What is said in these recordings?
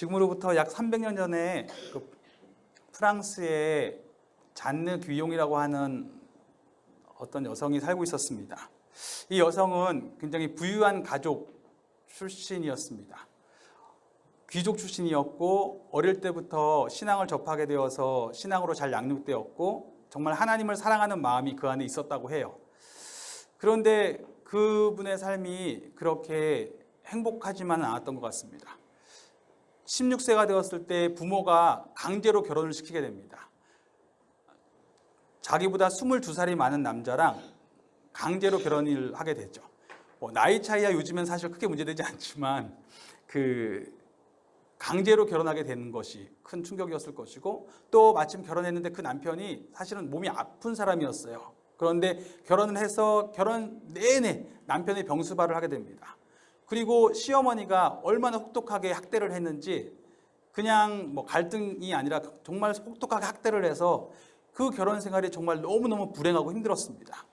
지금으로부터 약 300년 전에 그 프랑스의 잔느 귀용이라고 하는 어떤 여성이 살고 있었습니다. 이 여성은 굉장히 부유한 가족 출신이었습니다. 귀족 출신이었고 어릴 때부터 신앙을 접하게 되어서 신앙으로 잘 양육되었고 정말 하나님을 사랑하는 마음이 그 안에 있었다고 해요. 그런데 그분의 삶이 그렇게 행복하지만은 않았던 것 같습니다. 16세가 되었을 때 부모가 강제로 결혼을 시키게 됩니다. 자기보다 22살이 많은 남자랑 강제로 결혼을 하게 되죠. 뭐 나이 차이야 요즘엔 사실 크게 문제되지 않지만 그 강제로 결혼하게 되는 것이 큰 충격이었을 것이고 또 마침 결혼했는데 그 남편이 사실은 몸이 아픈 사람이었어요. 그런데 결혼을 해서 결혼 내내 남편의 병수발을 하게 됩니다. 그리고 시어머니가 얼마나 혹독하게 학대를 했는지 그냥 뭐 갈등이 아니라 정말 혹독하게 학대를 해서 그 결혼 생활이 정말 너무너무 불행하고 힘들었습니다.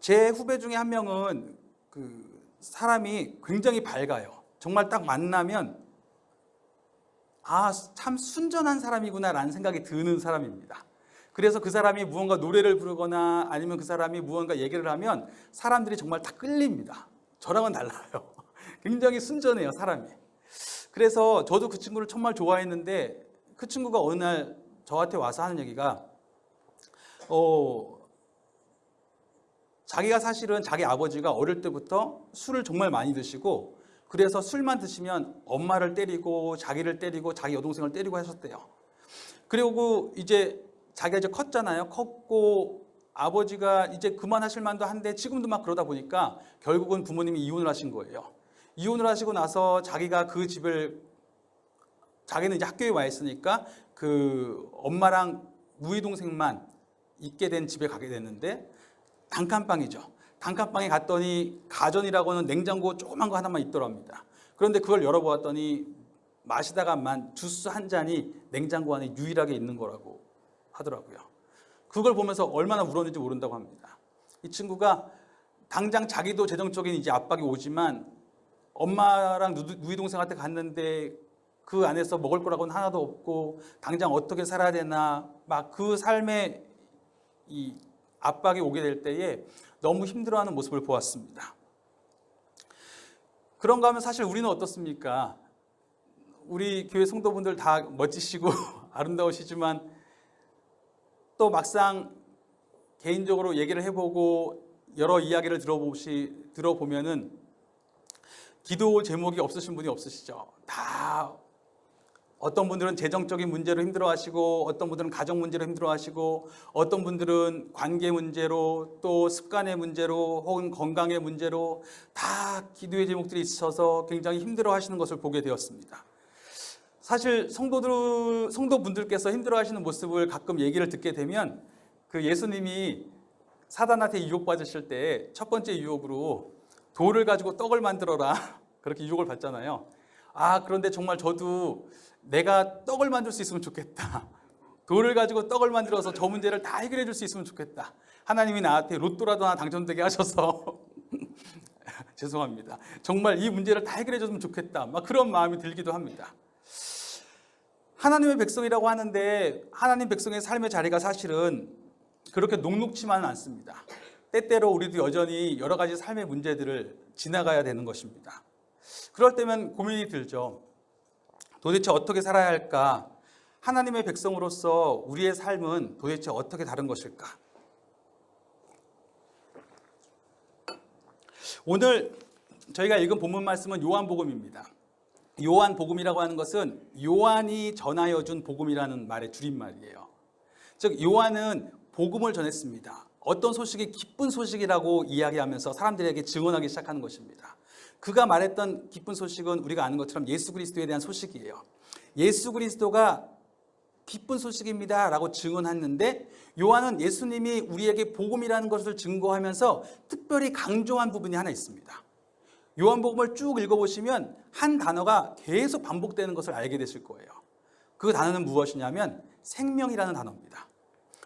제 후배 중에 한 명은 그 사람이 굉장히 밝아요. 정말 딱 만나면 아, 참 순전한 사람이구나라는 생각이 드는 사람입니다. 그래서 그 사람이 무언가 노래를 부르거나 아니면 그 사람이 무언가 얘기를 하면 사람들이 정말 다 끌립니다. 저랑은 달라요. 굉장히 순전해요, 사람이. 그래서 저도 그 친구를 정말 좋아했는데 그 친구가 어느 날 저한테 와서 하는 얘기가 어, 자기가 사실은 자기 아버지가 어릴 때부터 술을 정말 많이 드시고 그래서 술만 드시면 엄마를 때리고 자기를 때리고 자기 여동생을 때리고 하셨대요. 그리고 이제 자기가 이제 컸잖아요. 컸고 아버지가 이제 그만하실 만도 한데 지금도 막 그러다 보니까 결국은 부모님이 이혼을 하신 거예요. 이혼을 하시고 나서 자기가 그 집을 자기는 이제 학교에 와 있으니까 그 엄마랑 누이 동생만 있게 된 집에 가게 됐는데 단칸방이죠. 단칸방에 갔더니 가전이라고는 냉장고 조그만 거 하나만 있더랍니다. 그런데 그걸 열어보았더니 마시다가만 주스 한 잔이 냉장고 안에 유일하게 있는 거라고 하더라고요. 그걸 보면서 얼마나 울었는지 모른다고 합니다. 이 친구가 당장 자기도 재정적인 이제 압박이 오지만 엄마랑 누이 동생한테 갔는데 그 안에서 먹을 거라고는 하나도 없고 당장 어떻게 살아야 되나 막 그 삶에 이 압박이 오게 될 때에 너무 힘들어하는 모습을 보았습니다. 그런가 하면 사실 우리는 어떻습니까? 우리 교회 성도분들 다 멋지시고 아름다우시지만 또 막상 개인적으로 얘기를 해보고 여러 이야기를 들어보시 들어보면은 기도 제목이 없으신 분이 없으시죠. 다 어떤 분들은 재정적인 문제로 힘들어하시고 어떤 분들은 가정 문제로 힘들어하시고 어떤 분들은 관계 문제로 또 습관의 문제로 혹은 건강의 문제로 다 기도의 제목들이 있어서 굉장히 힘들어하시는 것을 보게 되었습니다. 사실 성도들 성도분들께서 힘들어하시는 모습을 가끔 얘기를 듣게 되면 그 예수님이 사단한테 유혹받으실 때 첫 번째 유혹으로 돌을 가지고 떡을 만들어라 그렇게 유혹을 받잖아요. 아 그런데 정말 저도 내가 떡을 만들 수 있으면 좋겠다. 돌을 가지고 떡을 만들어서 저 문제를 다 해결해 줄 수 있으면 좋겠다. 하나님이 나한테 로또라도 하나 당첨되게 하셔서 죄송합니다. 정말 이 문제를 다 해결해 줬으면 좋겠다. 막 그런 마음이 들기도 합니다. 하나님의 백성이라고 하는데 하나님 백성의 삶의 자리가 사실은 그렇게 녹록치만은 않습니다. 때때로 우리도 여전히 여러 가지 삶의 문제들을 지나가야 되는 것입니다. 그럴 때면 고민이 들죠. 도대체 어떻게 살아야 할까? 하나님의 백성으로서 우리의 삶은 도대체 어떻게 다른 것일까? 오늘 저희가 읽은 본문 말씀은 요한복음입니다. 요한 복음이라고 하는 것은 요한이 전하여 준 복음이라는 말의 줄임말이에요. 즉 요한은 복음을 전했습니다. 어떤 소식이 기쁜 소식이라고 이야기하면서 사람들에게 증언하기 시작하는 것입니다. 그가 말했던 기쁜 소식은 우리가 아는 것처럼 예수 그리스도에 대한 소식이에요. 예수 그리스도가 기쁜 소식입니다라고 증언했는데 요한은 예수님이 우리에게 복음이라는 것을 증거하면서 특별히 강조한 부분이 하나 있습니다. 요한복음을 쭉 읽어보시면 한 단어가 계속 반복되는 것을 알게 되실 거예요. 그 단어는 무엇이냐면 생명이라는 단어입니다.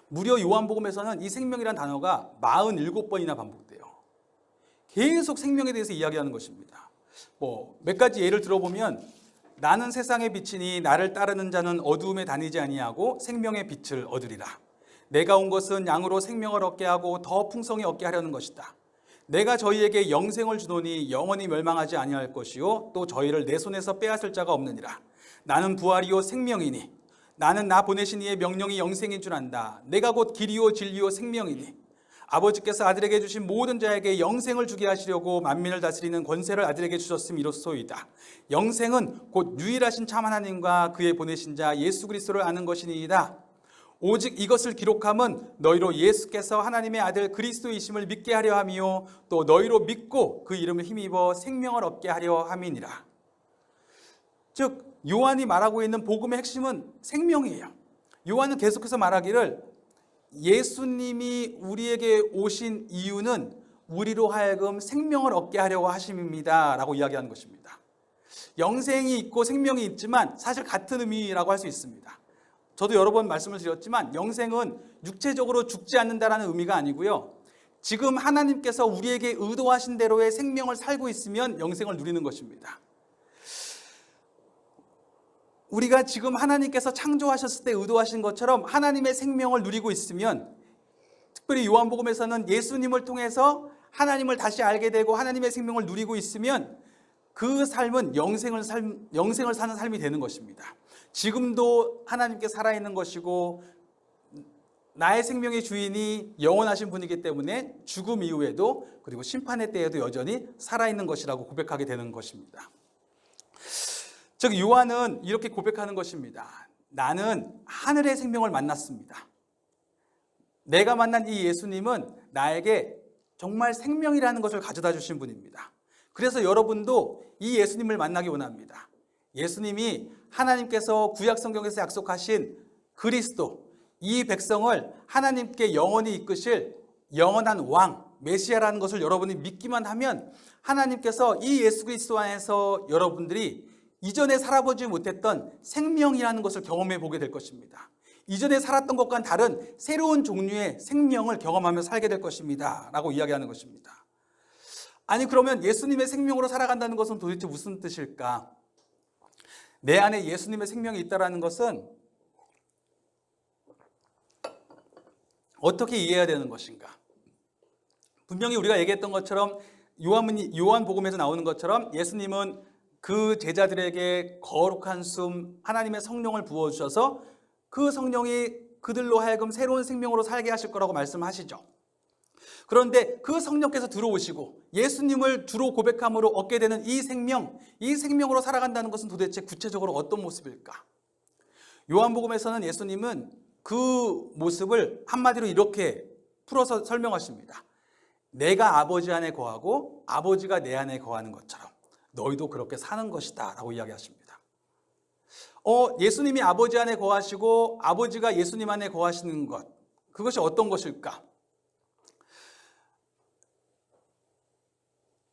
무려 요한복음에서는 이 생명이라는 단어가 47번이나 반복돼요. 계속 생명에 대해서 이야기하는 것입니다. 뭐 몇 가지 예를 들어보면 나는 세상의 빛이니 나를 따르는 자는 어두움에 다니지 아니하고 생명의 빛을 얻으리라. 내가 온 것은 양으로 생명을 얻게 하고 더 풍성히 얻게 하려는 것이다. 내가 저희에게 영생을 주노니 영원히 멸망하지 아니할 것이요 또 저희를 내 손에서 빼앗을 자가 없느니라. 나는 부활이요 생명이니 나는 나 보내신 이의 명령이 영생인 줄 안다. 내가 곧 길이요 진리요 생명이니 아버지께서 아들에게 주신 모든 자에게 영생을 주게 하시려고 만민을 다스리는 권세를 아들에게 주셨음 이로소이다. 영생은 곧 유일하신 참 하나님과 그의 보내신 자 예수 그리스도를 아는 것이니이다. 오직 이것을 기록함은 너희로 예수께서 하나님의 아들 그리스도이심을 믿게 하려 함이요 또 너희로 믿고 그 이름을 힘입어 생명을 얻게 하려 함이니라. 즉 요한이 말하고 있는 복음의 핵심은 생명이에요. 요한은 계속해서 말하기를 예수님이 우리에게 오신 이유는 우리로 하여금 생명을 얻게 하려고 하심입니다. 라고 이야기하는 것입니다. 영생이 있고 생명이 있지만 사실 같은 의미라고 할 수 있습니다. 저도 여러 번 말씀을 드렸지만 영생은 육체적으로 죽지 않는다라는 의미가 아니고요. 지금 하나님께서 우리에게 의도하신 대로의 생명을 살고 있으면 영생을 누리는 것입니다. 우리가 지금 하나님께서 창조하셨을 때 의도하신 것처럼 하나님의 생명을 누리고 있으면 특별히 요한복음에서는 예수님을 통해서 하나님을 다시 알게 되고 하나님의 생명을 누리고 있으면 그 삶은 영생을 삶, 영생을 사는 삶이 되는 것입니다. 지금도 하나님께 살아있는 것이고 나의 생명의 주인이 영원하신 분이기 때문에 죽음 이후에도 그리고 심판의 때에도 여전히 살아있는 것이라고 고백하게 되는 것입니다. 즉 요한은 이렇게 고백하는 것입니다. 나는 하늘의 생명을 만났습니다. 내가 만난 이 예수님은 나에게 정말 생명이라는 것을 가져다 주신 분입니다. 그래서 여러분도 이 예수님을 만나기 원합니다. 예수님이 하나님께서 구약 성경에서 약속하신 그리스도 이 백성을 하나님께 영원히 이끄실 영원한 왕 메시아라는 것을 여러분이 믿기만 하면 하나님께서 이 예수 그리스도 안에서 여러분들이 이전에 살아보지 못했던 생명이라는 것을 경험해 보게 될 것입니다. 이전에 살았던 것과는 다른 새로운 종류의 생명을 경험하며 살게 될 것입니다. 라고 이야기하는 것입니다. 아니, 그러면 예수님의 생명으로 살아간다는 것은 도대체 무슨 뜻일까? 내 안에 예수님의 생명이 있다는 것은 어떻게 이해해야 되는 것인가? 분명히 우리가 얘기했던 것처럼 요한, 요한복음에서 나오는 것처럼 예수님은 그 제자들에게 거룩한 숨, 하나님의 성령을 부어 주셔서 그 성령이 그들로 하여금 새로운 생명으로 살게 하실 거라고 말씀하시죠. 그런데 그 성령께서 들어오시고 예수님을 주로 고백함으로 얻게 되는 이 생명, 이 생명으로 살아간다는 것은 도대체 구체적으로 어떤 모습일까? 요한복음에서는 예수님은 그 모습을 한마디로 이렇게 풀어서 설명하십니다. 내가 아버지 안에 거하고 아버지가 내 안에 거하는 것처럼 너희도 그렇게 사는 것이다 라고 이야기하십니다. 어, 예수님이 아버지 안에 거하시고 아버지가 예수님 안에 거하시는 것 그것이 어떤 것일까?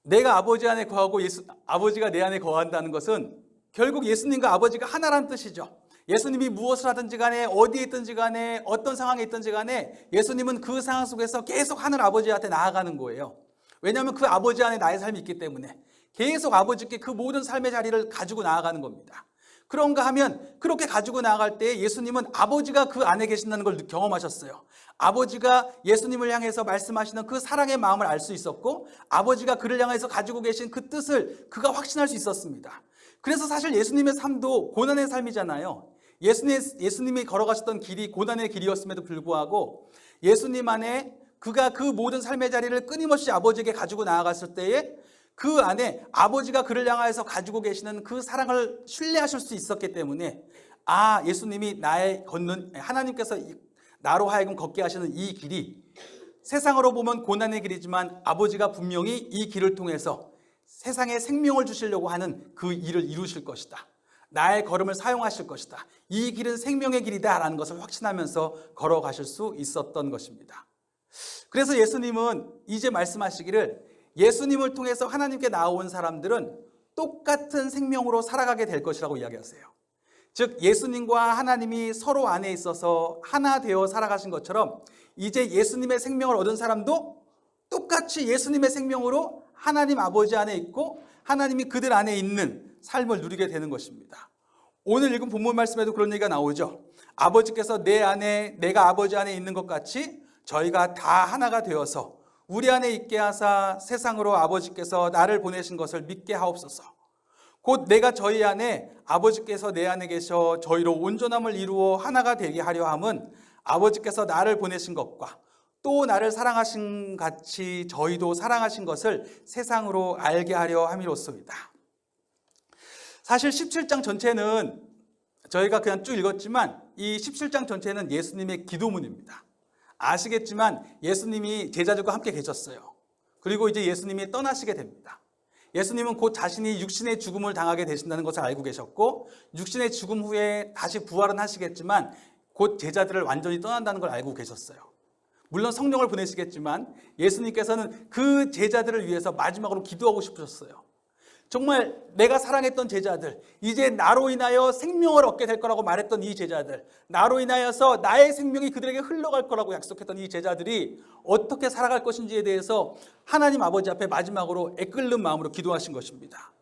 내가 아버지 안에 거하고 예수, 아버지가 내 안에 거한다는 것은 결국 예수님과 아버지가 하나란 뜻이죠. 예수님이 무엇을 하든지 간에 어디에 있든지 간에 어떤 상황에 있든지 간에 예수님은 그 상황 속에서 계속 하늘 아버지한테 나아가는 거예요. 왜냐하면 그 아버지 안에 나의 삶이 있기 때문에 계속 아버지께 그 모든 삶의 자리를 가지고 나아가는 겁니다. 그런가 하면 그렇게 가지고 나아갈 때 예수님은 아버지가 그 안에 계신다는 걸 경험하셨어요. 아버지가 예수님을 향해서 말씀하시는 그 사랑의 마음을 알 수 있었고 아버지가 그를 향해서 가지고 계신 그 뜻을 그가 확신할 수 있었습니다. 그래서 사실 예수님의 삶도 고난의 삶이잖아요. 예수님, 예수님이 걸어가셨던 길이 고난의 길이었음에도 불구하고 예수님 안에 그가 그 모든 삶의 자리를 끊임없이 아버지에게 가지고 나아갔을 때에 그 안에 아버지가 그를 향하여서 가지고 계시는 그 사랑을 신뢰하실 수 있었기 때문에 아 예수님이 나의 걷는 하나님께서 나로 하여금 걷게 하시는 이 길이 세상으로 보면 고난의 길이지만 아버지가 분명히 이 길을 통해서 세상에 생명을 주시려고 하는 그 일을 이루실 것이다. 나의 걸음을 사용하실 것이다. 이 길은 생명의 길이다 라는 것을 확신하면서 걸어가실 수 있었던 것입니다. 그래서 예수님은 이제 말씀하시기를 예수님을 통해서 하나님께 나온 사람들은 똑같은 생명으로 살아가게 될 것이라고 이야기하세요. 즉 예수님과 하나님이 서로 안에 있어서 하나 되어 살아가신 것처럼 이제 예수님의 생명을 얻은 사람도 똑같이 예수님의 생명으로 하나님 아버지 안에 있고 하나님이 그들 안에 있는 삶을 누리게 되는 것입니다. 오늘 읽은 본문 말씀에도 그런 얘기가 나오죠. 아버지께서 내 안에 내가 아버지 안에 있는 것 같이 저희가 다 하나가 되어서 우리 안에 있게 하사 세상으로 아버지께서 나를 보내신 것을 믿게 하옵소서. 곧 내가 저희 안에 아버지께서 내 안에 계셔 저희로 온전함을 이루어 하나가 되게 하려 함은 아버지께서 나를 보내신 것과 또 나를 사랑하신 같이 저희도 사랑하신 것을 세상으로 알게 하려 함이로소이다. 사실 17장 전체는 저희가 그냥 쭉 읽었지만 이 17장 전체는 예수님의 기도문입니다. 아시겠지만 예수님이 제자들과 함께 계셨어요. 그리고 이제 예수님이 떠나시게 됩니다. 예수님은 곧 자신이 육신의 죽음을 당하게 되신다는 것을 알고 계셨고 육신의 죽음 후에 다시 부활은 하시겠지만 곧 제자들을 완전히 떠난다는 걸 알고 계셨어요. 물론 성령을 보내시겠지만 예수님께서는 그 제자들을 위해서 마지막으로 기도하고 싶으셨어요. 정말 내가 사랑했던 제자들, 이제 나로 인하여 생명을 얻게 될 거라고 말했던 이 제자들, 나로 인하여서 나의 생명이 그들에게 흘러갈 거라고 약속했던 이 제자들이 어떻게 살아갈 것인지에 대해서 하나님 아버지 앞에 마지막으로 애끓는 마음으로 기도하신 것입니다.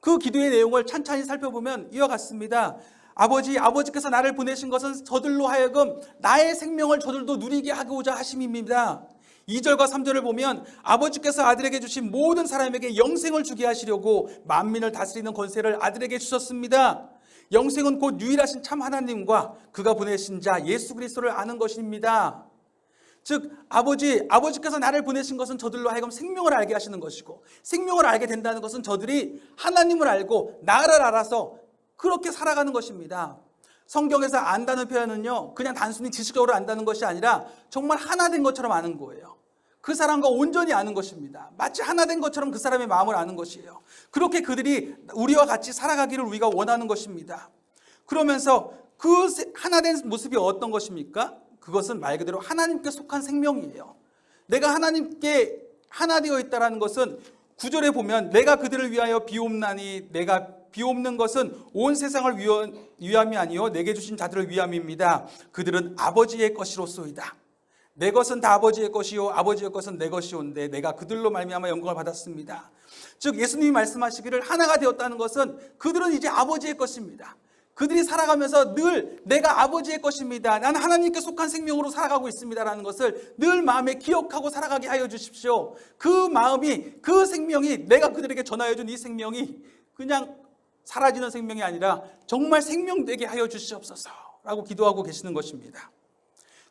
그 기도의 내용을 찬찬히 살펴보면 이와 같습니다. 아버지, 아버지께서 나를 보내신 것은 저들로 하여금 나의 생명을 저들도 누리게 하고자 하심입니다. 2절과 3절을 보면 아버지께서 아들에게 주신 모든 사람에게 영생을 주게 하시려고 만민을 다스리는 권세를 아들에게 주셨습니다. 영생은 곧 유일하신 참 하나님과 그가 보내신 자 예수 그리스도를 아는 것입니다. 즉 아버지 아버지께서 나를 보내신 것은 저들로 하여금 생명을 알게 하시는 것이고 생명을 알게 된다는 것은 저들이 하나님을 알고 나를 알아서 그렇게 살아가는 것입니다. 성경에서 안다는 표현은요, 그냥 단순히 지식적으로 안다는 것이 아니라 정말 하나 된 것처럼 아는 거예요. 그 사람과 온전히 아는 것입니다. 마치 하나 된 것처럼 그 사람의 마음을 아는 것이에요. 그렇게 그들이 우리와 같이 살아가기를 우리가 원하는 것입니다. 그러면서 그 하나 된 모습이 어떤 것입니까? 그것은 말 그대로 하나님께 속한 생명이에요. 내가 하나님께 하나 되어 있다는 것은 구절에 보면 내가 그들을 위하여 비옵나니 내가 비옵는 것은 온 세상을 위함이 아니요 내게 주신 자들을 위함입니다. 그들은 아버지의 것이로소이다. 내 것은 다 아버지의 것이요 아버지의 것은 내 것이온데 내가 그들로 말미암아 영광을 받았습니다. 즉 예수님이 말씀하시기를 하나가 되었다는 것은 그들은 이제 아버지의 것입니다. 그들이 살아가면서 늘 내가 아버지의 것입니다. 나는 하나님께 속한 생명으로 살아가고 있습니다라는 것을 늘 마음에 기억하고 살아가게 하여 주십시오. 그 마음이 그 생명이 내가 그들에게 전하여 준 이 생명이 그냥 사라지는 생명이 아니라 정말 생명되게 하여 주시옵소서 라고 기도하고 계시는 것입니다.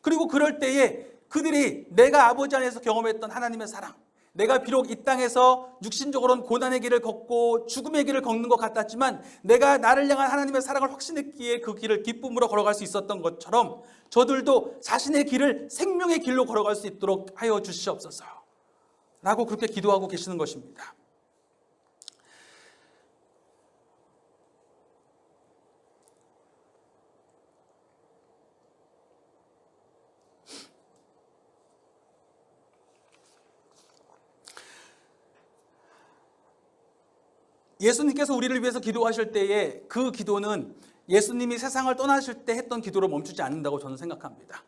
그리고 그럴 때에 그들이 내가 아버지 안에서 경험했던 하나님의 사랑, 내가 비록 이 땅에서 육신적으로는 고난의 길을 걷고 죽음의 길을 걷는 것 같았지만 내가 나를 향한 하나님의 사랑을 확신했기에 그 길을 기쁨으로 걸어갈 수 있었던 것처럼 저들도 자신의 길을 생명의 길로 걸어갈 수 있도록 하여 주시옵소서. 라고 그렇게 기도하고 계시는 것입니다. 예수님께서 우리를 위해서 기도하실 때에 그 기도는 예수님이 세상을 떠나실 때 했던 기도로 멈추지 않는다고 저는 생각합니다.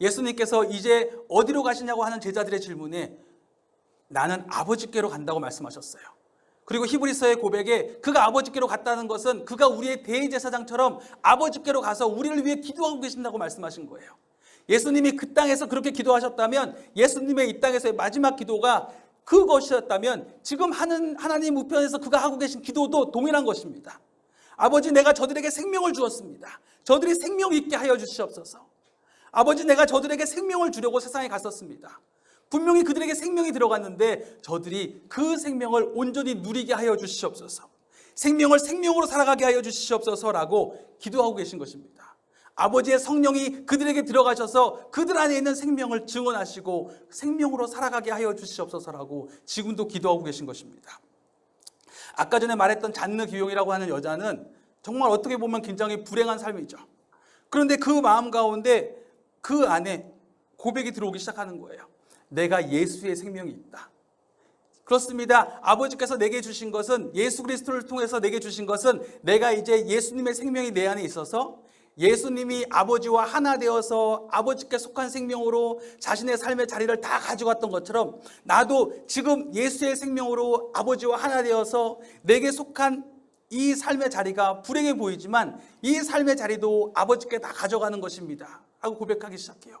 예수님께서 이제 어디로 가시냐고 하는 제자들의 질문에 나는 아버지께로 간다고 말씀하셨어요. 그리고 히브리서의 고백에 그가 아버지께로 갔다는 것은 그가 우리의 대제사장처럼 아버지께로 가서 우리를 위해 기도하고 계신다고 말씀하신 거예요. 예수님이 그 땅에서 그렇게 기도하셨다면 예수님의 이 땅에서의 마지막 기도가 그것이었다면 지금 하는 하나님 우편에서 그가 하고 계신 기도도 동일한 것입니다. 아버지 내가 저들에게 생명을 주었습니다. 저들이 생명 있게 하여 주시옵소서. 아버지 내가 저들에게 생명을 주려고 세상에 갔었습니다. 분명히 그들에게 생명이 들어갔는데 저들이 그 생명을 온전히 누리게 하여 주시옵소서. 생명을 생명으로 살아가게 하여 주시옵소서라고 기도하고 계신 것입니다. 아버지의 성령이 그들에게 들어가셔서 그들 안에 있는 생명을 증언하시고 생명으로 살아가게 하여 주시옵소서라고 지금도 기도하고 계신 것입니다. 아까 전에 말했던 잔느 기용이라고 하는 여자는 정말 어떻게 보면 굉장히 불행한 삶이죠. 그런데 그 마음 가운데 그 안에 고백이 들어오기 시작하는 거예요. 내가 예수의 생명이 있다. 그렇습니다. 아버지께서 내게 주신 것은 예수 그리스도를 통해서 내게 주신 것은 내가 이제 예수님의 생명이 내 안에 있어서 예수님이 아버지와 하나 되어서 아버지께 속한 생명으로 자신의 삶의 자리를 다 가져갔던 것처럼 나도 지금 예수의 생명으로 아버지와 하나 되어서 내게 속한 이 삶의 자리가 불행해 보이지만 이 삶의 자리도 아버지께 다 가져가는 것입니다. 하고 고백하기 시작해요.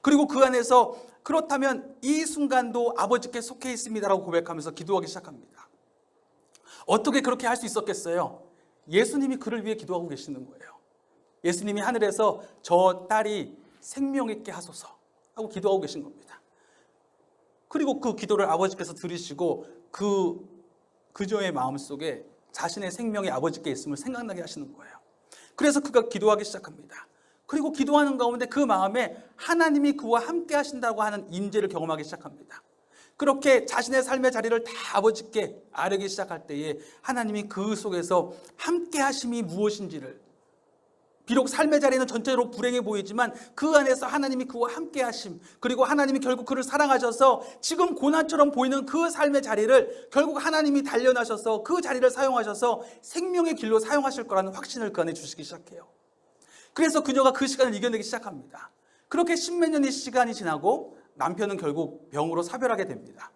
그리고 그 안에서 그렇다면 이 순간도 아버지께 속해 있습니다라고 고백하면서 기도하기 시작합니다. 어떻게 그렇게 할 수 있었겠어요? 예수님이 그를 위해 기도하고 계시는 거예요. 예수님이 하늘에서 저 딸이 생명 있게 하소서 하고 기도하고 계신 겁니다. 그리고 그 기도를 아버지께서 들으시고 그 그저의 마음 속에 자신의 생명이 아버지께 있음을 생각나게 하시는 거예요. 그래서 그가 기도하기 시작합니다. 그리고 기도하는 가운데 그 마음에 하나님이 그와 함께 하신다고 하는 임재를 경험하기 시작합니다. 그렇게 자신의 삶의 자리를 다 아버지께 아뢰기 시작할 때에 하나님이 그 속에서 함께 하심이 무엇인지를 비록 삶의 자리는 전체로 불행해 보이지만 그 안에서 하나님이 그와 함께 하심 그리고 하나님이 결국 그를 사랑하셔서 지금 고난처럼 보이는 그 삶의 자리를 결국 하나님이 단련하셔서 그 자리를 사용하셔서 생명의 길로 사용하실 거라는 확신을 그 안에 주시기 시작해요. 그래서 그녀가 그 시간을 이겨내기 시작합니다. 그렇게 십몇 년의 시간이 지나고 남편은 결국 병으로 사별하게 됩니다.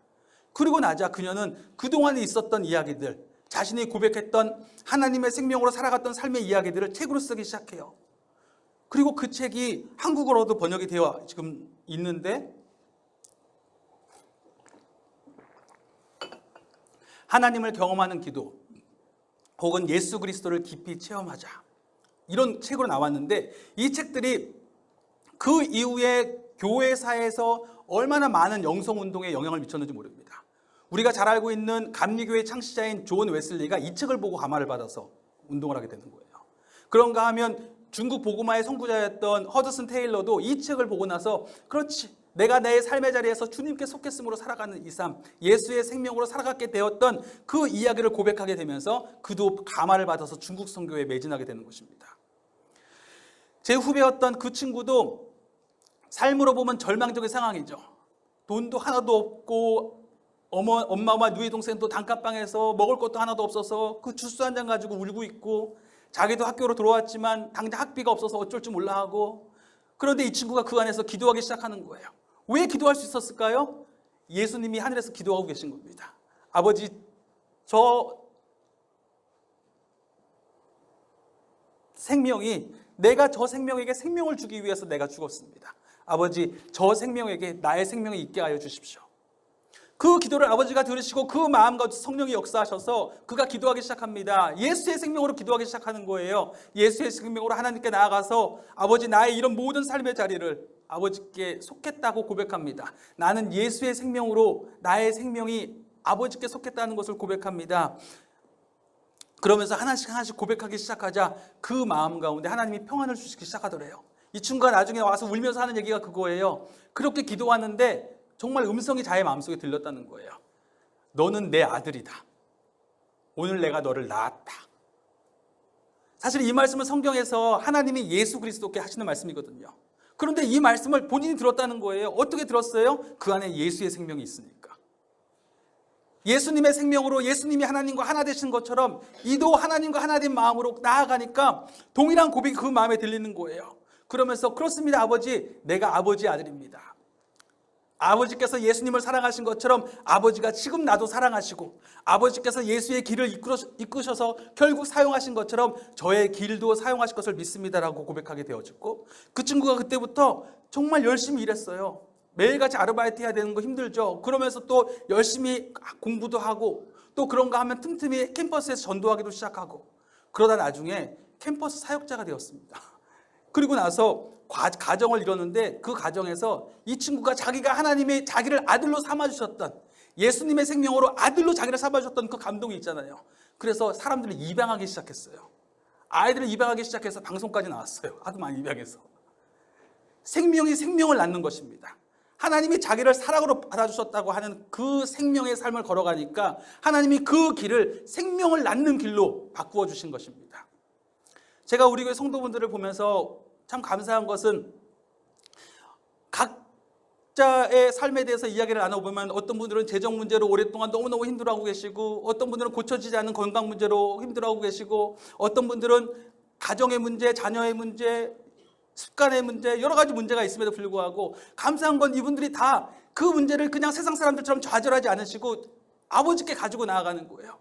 그리고 나자 그녀는 그동안에 있었던 이야기들, 자신이 고백했던 하나님의 생명으로 살아갔던 삶의 이야기들을 책으로 쓰기 시작해요. 그리고 그 책이 한국어로도 번역이 되어 지금 있는데 하나님을 경험하는 기도 혹은 예수 그리스도를 깊이 체험하자 이런 책으로 나왔는데 이 책들이 그 이후에 교회사에서 얼마나 많은 영성 운동에 영향을 미쳤는지 모릅니다. 우리가 잘 알고 있는 감리교회 창시자인 존 웨슬리가 이 책을 보고 감화를 받아서 운동을 하게 되는 거예요. 그런가 하면 중국 보고마의 선구자였던 허드슨 테일러도 이 책을 보고 나서 그렇지 내가 내 삶의 자리에서 주님께 속했음으로 살아가는 이 삶, 예수의 생명으로 살아가게 되었던 그 이야기를 고백하게 되면서 그도 감화를 받아서 중국 선교에 매진하게 되는 것입니다. 제 후배였던 그 친구도 삶으로 보면 절망적인 상황이죠. 돈도 하나도 없고 어머, 엄마와 누이 동생도 단칸방에서 먹을 것도 하나도 없어서 그 주스 한 잔 가지고 울고 있고 자기도 학교로 들어왔지만 당장 학비가 없어서 어쩔 줄 몰라 하고 그런데 이 친구가 그 안에서 기도하기 시작하는 거예요. 왜 기도할 수 있었을까요? 예수님이 하늘에서 기도하고 계신 겁니다. 아버지, 저 생명이 내가 저 생명에게 생명을 주기 위해서 내가 죽었습니다. 아버지, 저 생명에게 나의 생명이 있게 하여 주십시오. 그 기도를 아버지가 들으시고 그 마음과 성령이 역사하셔서 그가 기도하기 시작합니다. 예수의 생명으로 기도하기 시작하는 거예요. 예수의 생명으로 하나님께 나아가서 아버지 나의 이런 모든 삶의 자리를 아버지께 속했다고 고백합니다. 나는 예수의 생명으로 나의 생명이 아버지께 속했다는 것을 고백합니다. 그러면서 하나씩 하나씩 고백하기 시작하자 그 마음 가운데 하나님이 평안을 주시기 시작하더래요. 이 친구가 나중에 와서 울면서 하는 얘기가 그거예요. 그렇게 기도하는데 정말 음성이 자의 마음속에 들렸다는 거예요. 너는 내 아들이다. 오늘 내가 너를 낳았다. 사실 이 말씀은 성경에서 하나님이 예수 그리스도께 하시는 말씀이거든요. 그런데 이 말씀을 본인이 들었다는 거예요. 어떻게 들었어요? 그 안에 예수의 생명이 있으니까. 예수님의 생명으로 예수님이 하나님과 하나 되신 것처럼 이도 하나님과 하나 된 마음으로 나아가니까 동일한 고백이 그 마음에 들리는 거예요. 그러면서 그렇습니다, 아버지. 내가 아버지 아들입니다. 아버지께서 예수님을 사랑하신 것처럼 아버지가 지금 나도 사랑하시고 아버지께서 예수의 길을 이끄셔서 결국 사용하신 것처럼 저의 길도 사용하실 것을 믿습니다라고 고백하게 되어졌고 그 친구가 그때부터 정말 열심히 일했어요. 매일같이 아르바이트 해야 되는 거 힘들죠. 그러면서 또 열심히 공부도 하고 또 그런가 하면 틈틈이 캠퍼스에서 전도하기도 시작하고 그러다 나중에 캠퍼스 사역자가 되었습니다. 그리고 나서 가정을 이뤘는데 그 가정에서 이 친구가 자기가 하나님의 자기를 아들로 삼아주셨던 예수님의 생명으로 아들로 자기를 삼아주셨던 그 감동이 있잖아요. 그래서 사람들을 입양하기 시작했어요. 아이들을 입양하기 시작해서 방송까지 나왔어요. 아주 많이 입양해서. 생명이 생명을 낳는 것입니다. 하나님이 자기를 사랑으로 받아주셨다고 하는 그 생명의 삶을 걸어가니까 하나님이 그 길을 생명을 낳는 길로 바꾸어 주신 것입니다. 제가 우리 교회 성도분들을 보면서 참 감사한 것은 각자의 삶에 대해서 이야기를 나눠보면 어떤 분들은 재정 문제로 오랫동안 너무너무 힘들어하고 계시고 어떤 분들은 고쳐지지 않는 건강 문제로 힘들어하고 계시고 어떤 분들은 가정의 문제, 자녀의 문제, 습관의 문제, 여러 가지 문제가 있음에도 불구하고 감사한 건 이분들이 다 그 문제를 그냥 세상 사람들처럼 좌절하지 않으시고 아버지께 가지고 나아가는 거예요.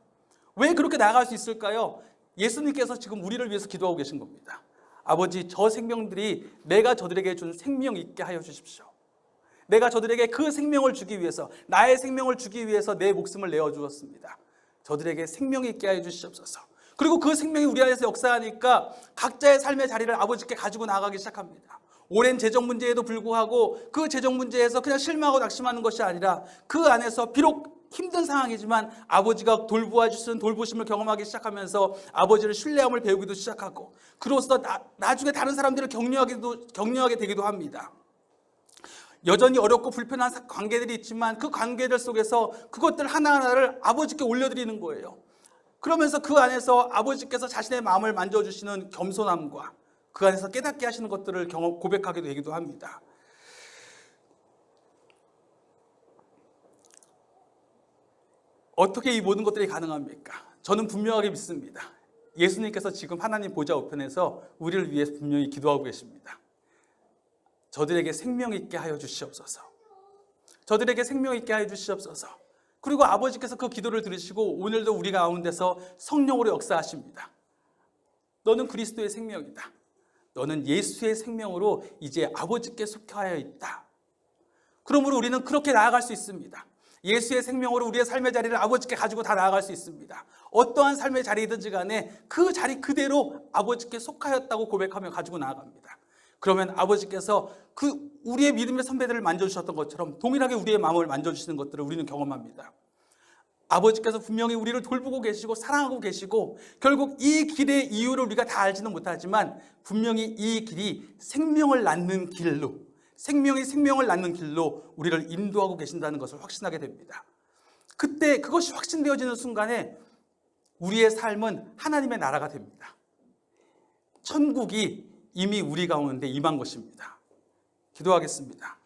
왜 그렇게 나아갈 수 있을까요? 예수님께서 지금 우리를 위해서 기도하고 계신 겁니다. 아버지, 저 생명들이 내가 저들에게 준 생명 있게 하여 주십시오. 내가 저들에게 그 생명을 주기 위해서, 나의 생명을 주기 위해서 내 목숨을 내어 주었습니다. 저들에게 생명이 있게 하여 주시옵소서. 그리고 그 생명이 우리 안에서 역사하니까 각자의 삶의 자리를 아버지께 가지고 나가기 시작합니다. 오랜 재정 문제에도 불구하고 그 재정 문제에서 그냥 실망하고 낙심하는 것이 아니라 그 안에서 비록 힘든 상황이지만 아버지가 돌보아 주시는 돌보심을 경험하기 시작하면서 아버지를 신뢰함을 배우기도 시작하고 그로써 나, 나중에 다른 사람들을 격려하기도 격려하게 되기도 합니다. 여전히 어렵고 불편한 사- 관계들이 있지만 그 관계들 속에서 그것들 하나하나를 아버지께 올려드리는 거예요. 그러면서 그 안에서 아버지께서 자신의 마음을 만져주시는 겸손함과 그 안에서 깨닫게 하시는 것들을 경험, 고백하게 되기도 합니다. 어떻게 이 모든 것들이 가능합니까? 저는 분명하게 믿습니다. 예수님께서 지금 하나님 보좌 우편에서 우리를 위해 분명히 기도하고 계십니다. 저들에게 생명 있게 하여 주시옵소서. 저들에게 생명 있게 하여 주시옵소서. 그리고 아버지께서 그 기도를 들으시고 오늘도 우리 가운데서 성령으로 역사하십니다. 너는 그리스도의 생명이다. 너는 예수의 생명으로 이제 아버지께 속하여 있다. 그러므로 우리는 그렇게 나아갈 수 있습니다. 예수의 생명으로 우리의 삶의 자리를 아버지께 가지고 다 나아갈 수 있습니다. 어떠한 삶의 자리이든지 간에 그 자리 그대로 아버지께 속하였다고 고백하며 가지고 나아갑니다. 그러면 아버지께서 그 우리의 믿음의 선배들을 만져주셨던 것처럼 동일하게 우리의 마음을 만져주시는 것들을 우리는 경험합니다. 아버지께서 분명히 우리를 돌보고 계시고 사랑하고 계시고 결국 이 길의 이유를 우리가 다 알지는 못하지만 분명히 이 길이 생명을 낳는 길로 생명이 생명을 낳는 길로 우리를 인도하고 계신다는 것을 확신하게 됩니다. 그때 그것이 확신되어지는 순간에 우리의 삶은 하나님의 나라가 됩니다. 천국이 이미 우리 가운데 임한 것입니다. 기도하겠습니다.